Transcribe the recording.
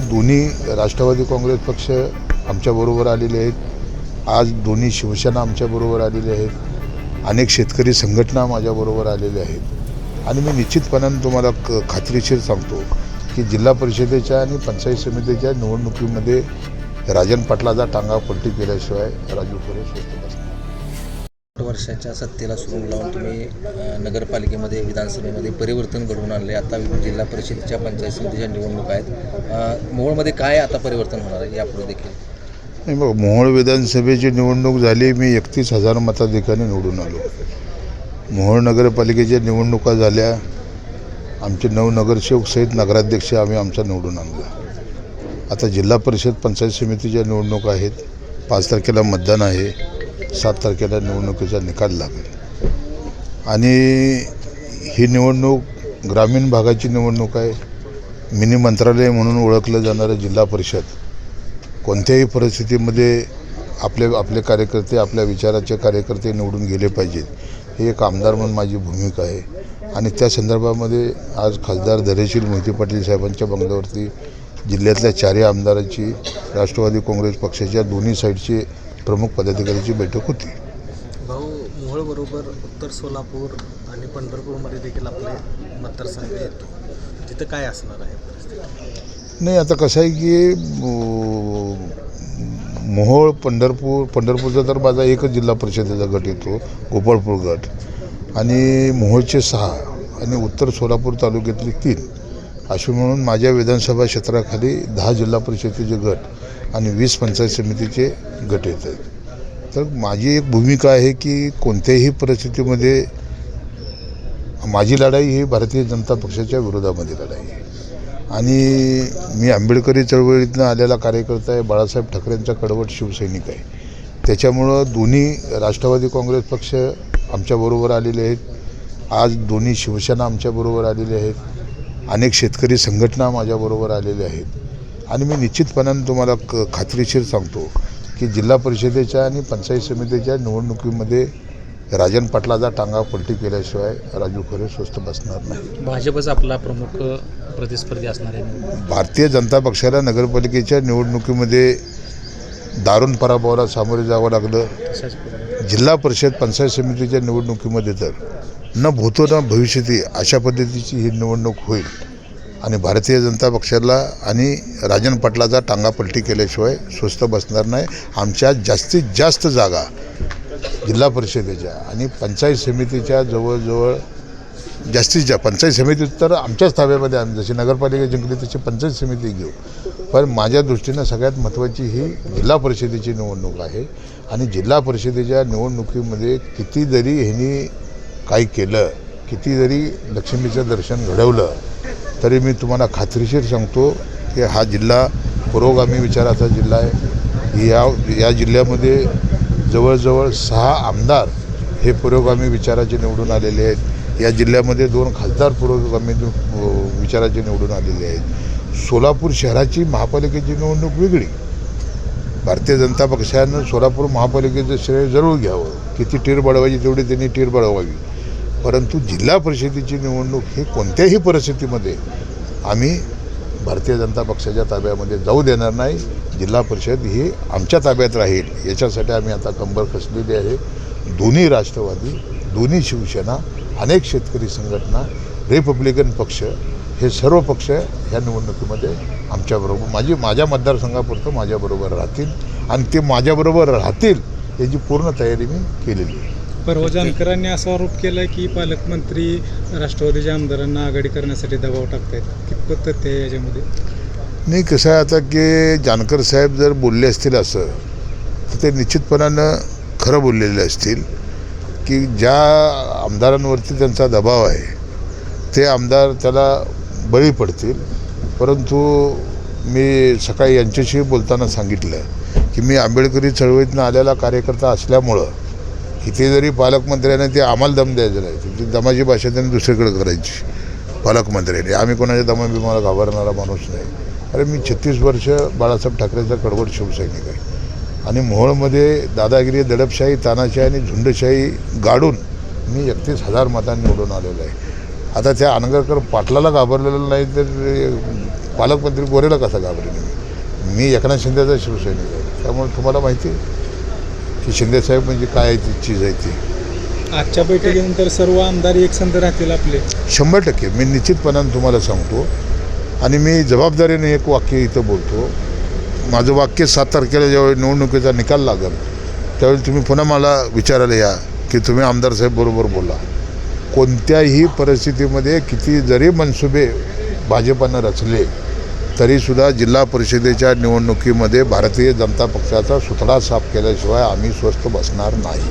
दोन्ही राष्ट्रवादी काँग्रेस पक्ष आमच्याबरोबर आलेले आहेत. आज दोन्ही शिवसेना आमच्याबरोबर आलेले आहेत. अनेक शेतकरी संघटना माझ्याबरोबर आलेल्या आहेत. आणि मी निश्चितपणाने तुम्हाला क खात्रीशीर सांगतो की जिल्हा परिषदेच्या आणि पंचायत समितीच्या निवडणुकीमध्ये राजन पाटलाचा टांगा पलटी केल्याशिवाय राजू खरे स्वस्त बसणार वर्षाच्या सत्तेला सुरू लावून तुम्ही नगरपालिकेमध्ये विधानसभेमध्ये परिवर्तन घडवून आणले. आता जिल्हा परिषदेच्या पंचायत समितीच्या निवडणूक आहेत. मोहोळमध्ये काय आता परिवर्तन होणार आहे? यापुढे देखील. नाही बघ मोहोळ विधानसभेची निवडणूक झाली मी एकतीस हजार मताधिकाने निवडून आलो. मोहोळ नगरपालिकेच्या निवडणुका झाल्या. आमचे नऊ नगरसेवक सहित नगराध्यक्ष आम्ही आमचा निवडून आणला. आता जिल्हा परिषद पंचायत समितीच्या निवडणुका आहेत. पाच तारखेला मतदान आहे. सात तारखेला निवडणुकीचा निकाल लागेल. आणि ही निवडणूक ग्रामीण भागाची निवडणूक आहे. मिनी मंत्रालय म्हणून ओळखलं जाणारं जिल्हा परिषद कोणत्याही परिस्थितीमध्ये आपले आपले कार्यकर्ते आपल्या विचाराचे कार्यकर्ते निवडून गेले पाहिजेत. हे एक आमदार म्हणून माझी भूमिका आहे. आणि त्या संदर्भामध्ये आज खासदार धैर्यशील मोहिते पाटील साहेबांच्या बंगल्यावरती जिल्ह्यातल्या चारही आमदारांची राष्ट्रवादी काँग्रेस पक्षाच्या दोन्ही साईडचे प्रमुख पदाधिकाऱ्याची बैठक होती. भाऊ मोहोळबरोबर उत्तर सोलापूर आणि पंढरपूरमध्ये देखील आपले मतदारसंघ येतो. तिथं काय असणार आहे नाही आता कसं आहे की मोहोळ पंढरपूर पंढरपूरचा तर माझा एकच जिल्हा परिषदेचा गट येतो गोपाळपूर गट. आणि मोहोळचे सहा आणि उत्तर सोलापूर तालुक्यातले तीन. अशी म्हणून माझ्या विधानसभा क्षेत्राखाली दहा जिल्हा परिषदेचे गट आणि वीस पंचायत समितीचे गट येत आहेत. तर माझी एक भूमिका आहे की कोणत्याही परिस्थितीमध्ये माझी लढाई ही भारतीय जनता पक्षाच्या विरोधामध्ये लढाई आहे. आणि मी आंबेडकरी चळवळीतनं आलेला कार्यकर्ता आहे बाळासाहेब ठाकरेंचा कडवट शिवसैनिक आहे. त्याच्यामुळं दोन्ही राष्ट्रवादी काँग्रेस पक्ष आमच्याबरोबर आलेले आहेत. आज दोन्ही शिवसेना आमच्याबरोबर आलेले आहेत. अनेक शेतकरी संघटना माझ्याबरोबर आलेल्या आहेत. आणि मी निश्चितपणाने तुम्हाला क खात्रीशीर सांगतो की जिल्हा परिषदेच्या आणि पंचायत समितीच्या निवडणुकीमध्ये राजन पाटलाचा टांगा पलटी केल्याशिवाय राजू खरे स्वस्त बसणार नाही. भाजपच आपला प्रमुख प्रतिस्पर्धी असणार आहे. भारतीय जनता पक्षाला नगरपालिकेच्या निवडणुकीमध्ये दारुण पराभवाला सामोरे जावं लागलं. जिल्हा परिषद पंचायत समितीच्या निवडणुकीमध्ये तर न भूतो न भविष्यती अशा पद्धतीची ही निवडणूक होईल. आणि भारतीय जनता पक्षाला आणि राजन पाटलाचा टांगा पलटी केल्याशिवाय स्वस्त बसणार नाही. आमच्या जास्तीत जास्त जागा जिल्हा परिषदेच्या आणि पंचायत समितीच्या जवळजवळ जास्तीत जास्त पंचायत समिती तर आमच्याच ताब्यामध्ये आम्ही. जशी नगरपालिका जिंकली तशी पंचायत समिती घेऊ. पण माझ्या दृष्टीनं सगळ्यात महत्त्वाची ही जिल्हा परिषदेची निवडणूक आहे. आणि जिल्हा परिषदेच्या निवडणुकीमध्ये किती जरी ह्यांनी काही केलं किती जरी लक्ष्मीचं दर्शन घडवलं तरी मी तुम्हाला खात्रीशीर सांगतो की हा जिल्हा पुरोगामी विचाराचा जिल्हा आहे. या या जिल्ह्यामध्ये जवळजवळ सहा आमदार हे पुरोगामी विचाराचे निवडून आलेले आहेत. या जिल्ह्यामध्ये दोन खासदार पुरोगामी विचाराचे निवडून आलेले आहेत. सोलापूर शहराची महापालिकेची निवडणूक वेगळी. भारतीय जनता पक्षानं सोलापूर महापालिकेचं श्रेय जरूर घ्यावं. किती टीर बळवायची तेवढी त्यांनी टीर बळवावी. परंतु जिल्हा परिषदेची निवडणूक ही कोणत्याही परिस्थितीमध्ये आम्ही भारतीय जनता पक्षाच्या ताब्यामध्ये जाऊ देणार नाही. जिल्हा परिषद ही आमच्या ताब्यात राहील. याच्यासाठी आम्ही आता कंबर खचलेली आहे. दोन्ही राष्ट्रवादी दोन्ही शिवसेना अनेक शेतकरी संघटना रिपब्लिकन पक्ष हे सर्व पक्ष ह्या निवडणुकीमध्ये आमच्याबरोबर माझी माझ्या मतदारसंघापुरतं माझ्याबरोबर राहतील आणि ते माझ्याबरोबर राहतील याची पूर्ण तयारी मी केलेली आहे. परवा जानकरांनी असा आरोप केला की पालकमंत्री राष्ट्रवादीच्या आमदारांना आघाडी करण्यासाठी दबाव टाकतायत. कितपत तथ्य आहे याच्यामध्ये? नाही कसं आहे आता की जानकर साहेब जर बोलले असतील असं तर ते निश्चितपणानं खरं बोललेले असतील की ज्या आमदारांवरती त्यांचा दबाव आहे ते आमदार त्याला बळी पडतील. परंतु मी सकाळी यांच्याशी बोलताना सांगितलं की मी आंबेडकरी चळवळीतनं आलेला कार्यकर्ता असल्यामुळं इथे जरी पालकमंत्र्याने ते आम्हाला दम द्यायचं नाही ती दमाची भाषा त्यांनी दुसरीकडे करायची. पालकमंत्र्यांनी. आम्ही कोणाच्या दमा बिमाला घाबरणारा माणूस नाही. अरे मी छत्तीस वर्ष बाळासाहेब ठाकरेचा कडवट शिवसैनिक आहे. आणि मोहोळमध्ये दादागिरी दडपशाही तानाशाही आणि झुंडशाही गाडून मी एकतीस हजार मतांनी निवडून आलेलो आहे. आता त्या अनगरकर पाटलाला घाबरलेलं नाही तर पालकमंत्री गोरेला कसा घाबरेन मी मी एकनाथ शिंदेचा शिवसैनिक आहे. त्यामुळे तुम्हाला माहिती आहे की शिंदेसाहेब म्हणजे काय आहे ती चीज आहे ती? आजच्या बैठकीनंतर सर्व आमदार एकसंध राहतील आपले. शंभर टक्के. मी निश्चितपणाने तुम्हाला सांगतो. आणि मी जबाबदारीने एक वाक्य इथं बोलतो. माझं वाक्य सात तारखेला ज्यावेळी निवडणुकीचा निकाल लागेल त्यावेळी तुम्ही पुन्हा मला विचारायला या की तुम्ही आमदार साहेब बरोबर बोला. कोणत्याही परिस्थितीमध्ये किती जरी मनसुबे भाजपानं रचले तरीसुद्धा जिल्हा परिषदेच्या निवडणुकीमध्ये भारतीय जनता पक्षाचा सुतळा साफ केल्याशिवाय आम्ही स्वस्थ बसणार नाही.